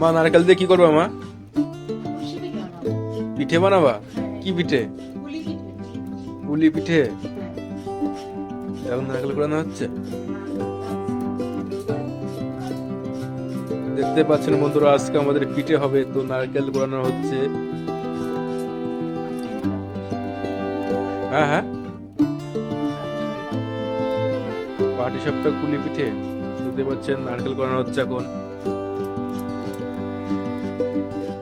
মা, নারকেল দিয়ে কি করবা মা? পিঠে বানাবা? কি পিঠে? পুলি পিঠে। এখন নারকেল কোরানো হচ্ছে। দেখতে পাচ্ছেন বন্ধুরা, আজকে আমাদের পিঠে হবে, তো নারকেল কোরানো হচ্ছে। হ্যাঁ হ্যাঁ। পাটি সপ্তাহ কুলি পিঠে দেখতে পাচ্ছেন, নারকেল কোরানো হচ্ছে এখন।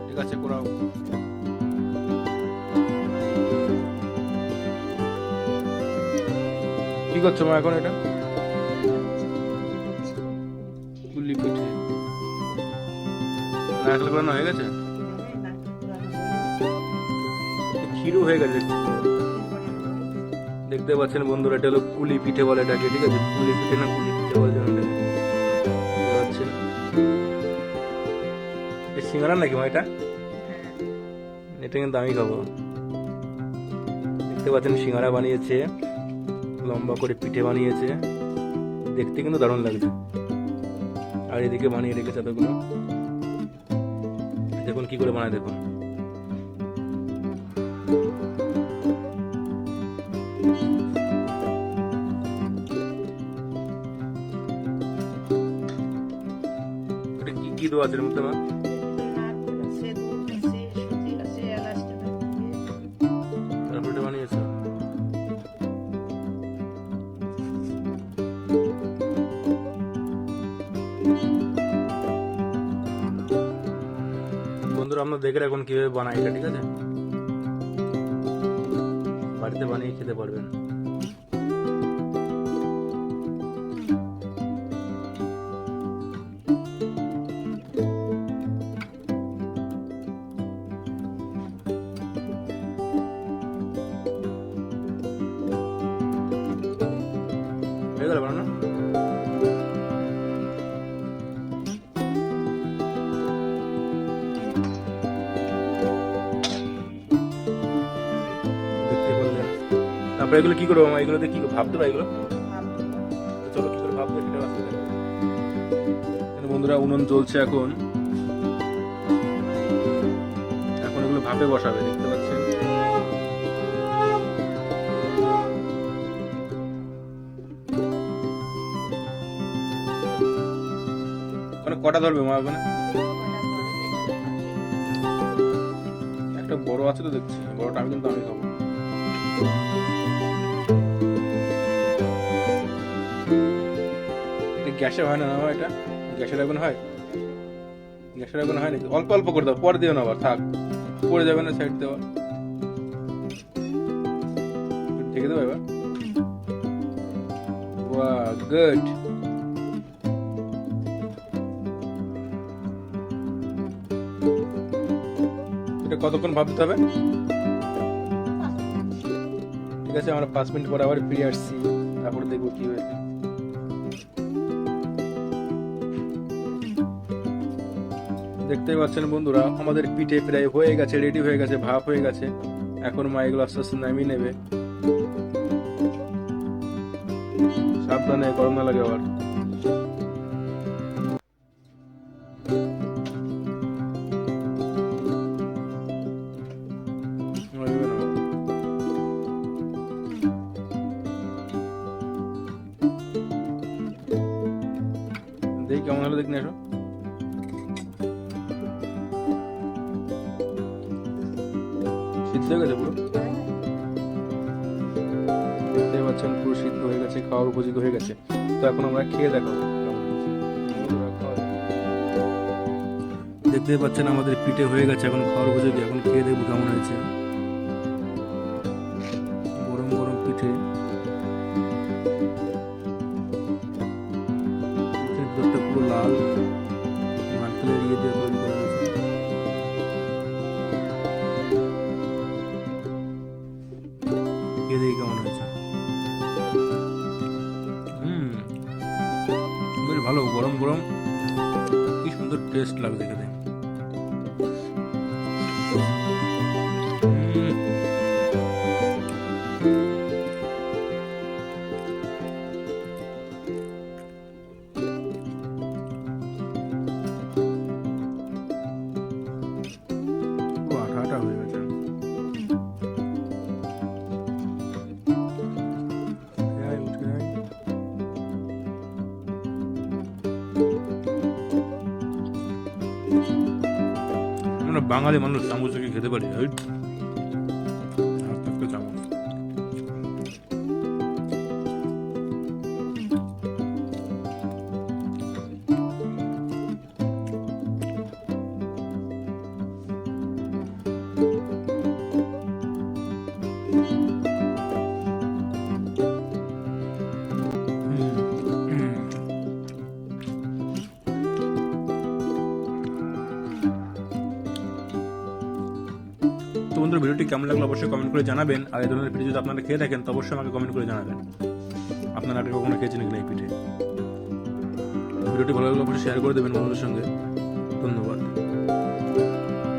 ঠিক আছে, কোরাও। কি করছ মা এখন এটা? কুলি পিঠে। নারকেল কোরানো হয়ে গেছে? ক্ষীরও হয়ে গেছে। দেখতে পাচ্ছেন বন্ধুরা, এটা হলো কুলি পিঠে বলে এটাকে, ঠিক আছে? কুলি পিঠে না কুলি পিঠে বলে যেন এটাকে। সিঙ্গারা নাকি মা এটা? এটা কিন্তু আমি খাব। দেখতে পাচ্ছেন সিঙ্গারা বানিয়েছে, লম্বা করে পিঠে বানিয়েছে। দেখতে কিন্তু দারুণ লাগছে। আর এদিকে বানিয়ে রেখেছে এতগুলো। দেখুন কি করে বানায় দেখুন। কি দেওয়া আছে মধ্যে, মা। বন্ধুরা, আমরা দেখে রাখুন কীভাবে বানাই এটা, ঠিক আছে? বাড়িতে বানিয়ে খেতে পারবেন। হয়ে গেল বানানো তারপরে এগুলো কি করব মা এগুলোতে কি ভাবতে পারো এগুলো চলো কি করে ভাবতে সেটা আসতে বন্ধুরা উনুন চলছে এখন এখন এগুলো ভাপে বসাবে দেখতে পাচ্ছেন কটা ধরবে মা ওখানে? একটা বড় আছে তো দেখছি, বড়টা আমি কিন্তু আমি খাব। গ্যাসে হয় না না এটা? গ্যাসের আগুন হয়? গ্যাসের আগুন হয় নাকি? অল্প অল্প করে দাও, পরে দিও না আবার, থাক। পড়ে যাবে না সাইড দেওয়া। ঢেকে দেবো এবার। গুড কতক্ষণ ভাবতে হবে? ঠিক আছে, আমরা পাঁচ মিনিট পরে আবার ফিরে আসছি। তারপরে দেখব কি হয়েছে। দেখতেই পাচ্ছেন বন্ধুরা, আমাদের পিঠে প্রায় হয়ে গেছে রেডি হয়ে গেছে, ভাপ হয়ে গেছে। এখন মা এগুলো আস্তে আস্তে নামিয়ে নেবে। সাবধানে, গরম না লাগে আবার। দেখি কেমন হলো দেখ এসো সিদ্ধ হয়ে গেছে পুরো? দেখতে পাচ্ছেন পুরো সিদ্ধ হয়ে গেছে, খাওয়ার উপযোগী হয়ে গেছে। তো এখন আমরা খেয়ে যাক। দেখতে পাচ্ছেন আমাদের পিঠে হয়ে গেছে, এখন খাওয়ার উপযোগী, এখন খেয়ে দেখব কেমন হয়েছে। ভালো গরম গরম। কি সুন্দর টেস্ট লাগছে খেতে। বাঙালি মানুষ চামচ খেতে পারি এই বন্ধুরা ভিডিওটি কেমন লাগল অবশ্যই কমেন্ট করে জানাবেন। আর এই ধরনের ভিডিও যদি আপনারা খেয়ে থাকেন, তো অবশ্যই আমাকে কমেন্ট করে জানাবেন। আপনারা আগে কখনো খেয়েছেন কিনা এই পিঠে? ভিডিওটি ভালো লাগলে অবশ্যই শেয়ার করে দেবেন বন্ধুদের সঙ্গে। ধন্যবাদ।